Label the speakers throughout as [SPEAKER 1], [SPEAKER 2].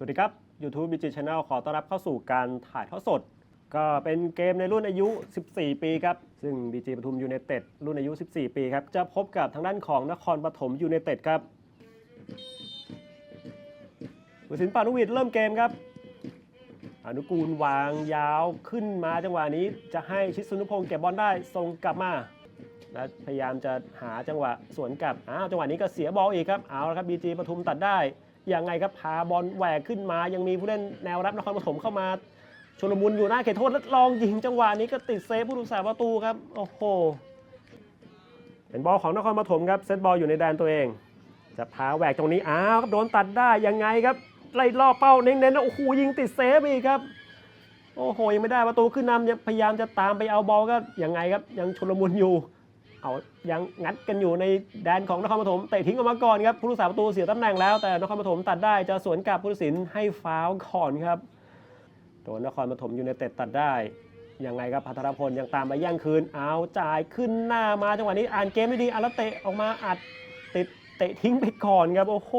[SPEAKER 1] สวัสดีครับ YouTube BG Channel ขอต้อนรับเข้าสู่การถ่ายทอดสด ก็เป็นเกมในรุ่นอายุ 14 ปีครับ ซึ่ง BG ปทุมยู n นเต็ดรุ่นอายุ 14 ปีครับ จะพบกับทางด้านของนครปฐมยู n นเต็ดครับวสินปานุวิทย์เริ่มเกมครับ อนุกูลวางยาวขึ้นมาจังหวะนี้จะให้ชิดสุนุพงศ์เก็บบอลได้ส่งกลับมาและพยายามจะหาจังหวะสวนกลับอ้าวจังหวะนี้ก็เสียบอลอีกครับ เอาละครับบีจีปทุมตัดได้ ยังไงครับพาบอลแหวกขึ้นมา ยังมีผู้เล่นแนวรับนครปฐมเข้ามาชลมุนอยู่หน้าเขตโทษแล้วลองยิงจังหวะนี้ก็ติดเซฟผู้รักษาประตูครับโอ้โหเป็นบอลของนครปฐมครับเซตบอลอยู่ในแดนตัวเอง จะพาแหวกตรงนี้อ้าวโดนตัดได้ยังไงครับไล่ล่อเป้าเน้นๆแล้วโอ้โหยิงติดเซฟอีกครับโอ้โหยังไม่ได้ประตูขึ้นนำพยายามจะตามไปเอาบอลก็ยังไงครับยังชลมุนอยู่ เอายังงัดกันอยู่ในแดนของนครปฐมเตะทิ้งออกมาก่อนครับผู้รักษาประตูเสียตำแหน่งแล้วแต่นครปฐมตัดได้จะสวนกลับผู้ตัดสินให้ฟาวก่อนครับโดนนครปฐมยูไนเต็ดตัดได้ยังไงครับพัทรพลยังตามไปแย่งคืนเอาจ่ายขึ้นหน้ามาจังหวะนี้อ่านเกมไม่ดีอะแล้วเตะออกมาอัดติดเตะทิ้งไปก่อนครับโอ้โห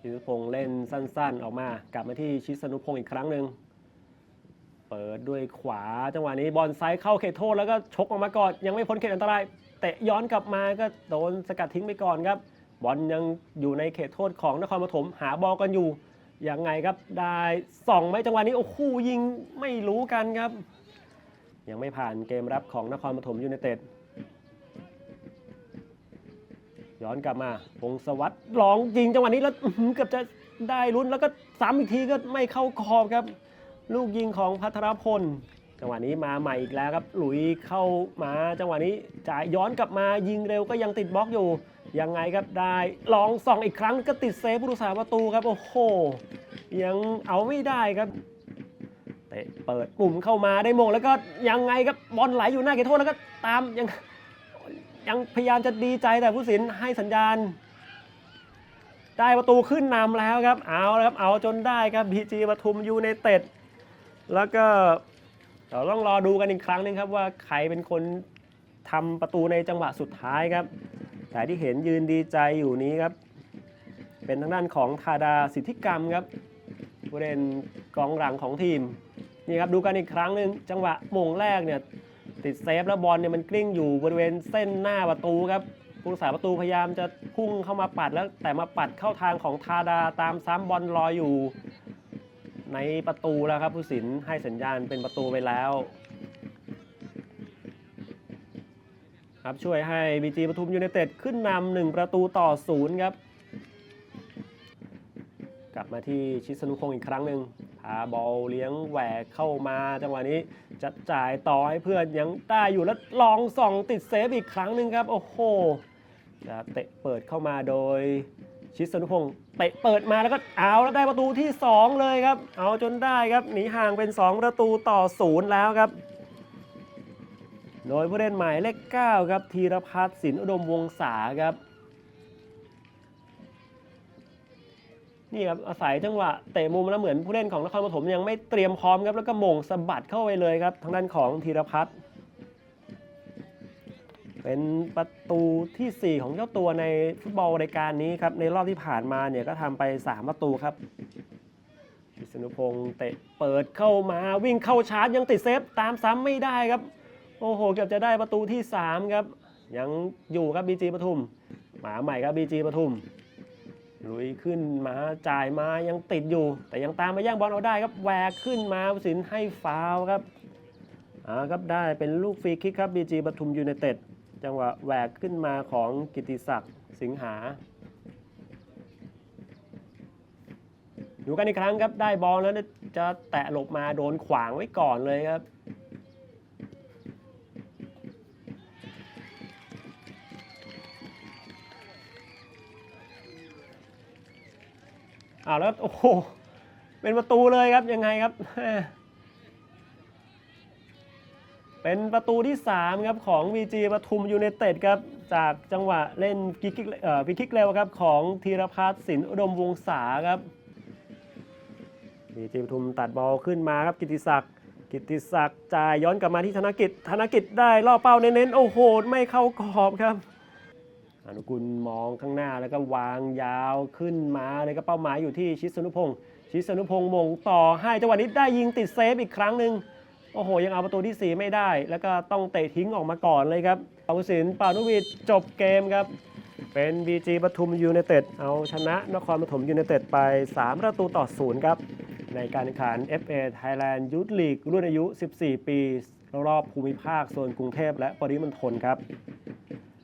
[SPEAKER 1] ชิสุพงษ์เล่นสั้น ๆ ออกมากลับมาที่ชิสนุพงษ์อีกครั้งหนึ่ง เปิดด้วยขวาจังหวะนี้บอลไซด์เข้าเขตโทษแล้วก็ชกออกมาก่อนยังไม่พ้นเขตอันตรายเตะย้อนกลับมาก็โดนสกัดทิ้งไปก่อนครับบอลยังอยู่ในเขตโทษของนครปฐมหาบอลกันอยู่ยังไงครับได้ส่องไหมจังหวะนี้โอ้โหยิงไม่รู้กันครับ ยังไม่ผ่านเกมรับของนครปฐมยูไนเต็ดย้อนกลับมาพงศวัตรลองยิงจังหวะนี้แล้วเกือบจะได้ลุ้นแล้วก็ซ้ำอีกทีก็ไม่เข้ากรอบครับ ลูกยิงของพัทรพลจังหวะนี้มาใหม่อีกแล้วครับ หลุยเข้ามาจังหวะนี้จ่ายย้อนกลับมายิงเร็วก็ยังติดบล็อกอยู่ ยังไงครับได้ลองส่องอีกครั้งก็ติดเซฟผู้รักษาประตูครับ โอ้โห ยังเอาไม่ได้ครับเตะเปิดปุ่มเข้ามาได้มงแล้วก็ยังไงครับบอลไหลอยู่หน้าเขตโทษแล้วก็ตามยังยังพยายามจะดีใจแต่ผู้สินให้สัญญาณ ได้ประตูขึ้นนำแล้วครับ เอาแล้วครับเอาจนได้ครับบีจีปทุมยูไนเต็ด แล้วก็เราต้องรอดูกันอีกครั้งหนึงครับว่าใครเป็นคนทำประตูในจังหวะสุดท้ายครับ แต่ที่เห็นยืนดีใจอยู่นี้ครับ เป็นทางด้านของธาดาสิทธิกรรมครับผู้เล่นกองหลังของทีมนี่ครับดูกันอีกครั้งหนึ่งจังหวะมงแรกเนี่ยติดเซฟแล้วบอลเนี่ยมันกลิ้งอยู่บริเวณเส้นหน้าประตูครับผู้รักษาประตูพยายามจะพุ่งเข้ามาปัดแล้วแต่มาปัดเข้าทางของทาดาตามซ้ำบอลลอยอยู่ ในประตูแล้วครับผู้สินให้สัญญาณเป็นประตูไปแล้ว ครับช่วยให้บีจีปทุมยูไนเต็ดขึ้นนำหนึ่งประตูต่อศูนย์ครับ กลับมาที่ชิสนุพงศ์อีกครั้งหนึ่งพาบอลเลี้ยงแหวกเข้ามาจังหวะนี้จะจ่ายต่อให้เพื่อนยังได้อยู่แล้วลองส่องติดเซฟอีกครั้งหนึ่งครับ โอ้โหจะเตะเปิดเข้ามาโดย ชิสนุพงศ์เตะเปิดมาแล้วก็เอาแล้วได้ประตูที่ 2 เลยครับ เอาจนได้ครับหนีห่างเป็น 2 ประตูต่อศูนย์แล้วครับ โดยผู้เล่นหมายเลข9ครับธีรพัฒน์สินอุดมวงศาครับนี่ครับอาศัยจังหวะเตะมุมแล้วเหมือนผู้เล่นของนครปฐมยังไม่เตรียมพร้อมครับแล้วก็มงสะบัดเข้าไปเลยครับทางด้านของธีรพัฒน์ เป็นประตูทีสี่ 4 ของเจ้าตัวในฟุตบอลรายการนี้ครับในรอบที่ผ่านมาเนี่ยก็ทำไป 3 ประตูครับพิษณุพงศ์เตะเปิดเข้ามาวิ่งเข้าชาร์จยังติดเซฟตามซ้ำไม่ได้ครับโอ้โหเกือบจะได้ประตูที่ 3 ครับ ยังอยู่ครับบีจีปทุม หมาใหม่ครับบีจีปทุมลุยขึ้นมาจ่ายมายังติดอยู่ แต่ยังตามมาแย่งบอลเอาได้ครับแหวกขึ้นมาสินให้ฟาวครับอ่าครับได้เป็นลูกฟรีคิกครับบีจีปทุมยูไนเต็ด จังหวะแหวกขึ้นมาของกิติศักดิ์สิงหา ดูกันอีกครั้งครับ ได้บอลแล้วจะแตะหลบมาโดนขวางไว้ก่อนเลยครับอ้าวแล้วโอ้โหเป็นประตูเลยครับยังไงครับ เป็นประตูที่ 3 ครับ ของ VG ปทุมยูไนเต็ดครับ จากจังหวะเล่นกิกเอ่อพิคิกเร็วครับ ของธีรพัฒน์สินอุดมวงศาครับ VG ปทุมตัดบอลขึ้นมาครับ กิติศักดิ์กิติศักดิ์จ่ายย้อนกลับมาที่ธนกิจ ธนกิจได้ล่อเป้าเน้นๆโอ้โหไม่เข้ากรอบครับอนุกุลมองข้างหน้าแล้วก็วางยาวขึ้นมาเลยก็เป้าหมายอยู่ที่ชิดสนุพงศ์ชิดสนุพงศ์มงต่อให้จังหวะนี้ได้ยิงติดเซฟอีกครั้งหนึ่ง โอ้โห ยังเอาประตูที่ 4 ไม่ได้ แล้วก็ต้องเตะทิ้งออกมาก่อนเลยครับเอาสินปานุวิทจบเกมครับ เป็น BG ปทุมยูเนเต็ดเอาชนะนครปฐมยูเนเต็ดไป 3 ประตูต่อศูนย์ครับ ในการแข่งขัน FA Thailand Youth League รุ่นอายุ 14 ปี รอบภูมิภาคโซนกรุงเทพและปริมณฑลครับ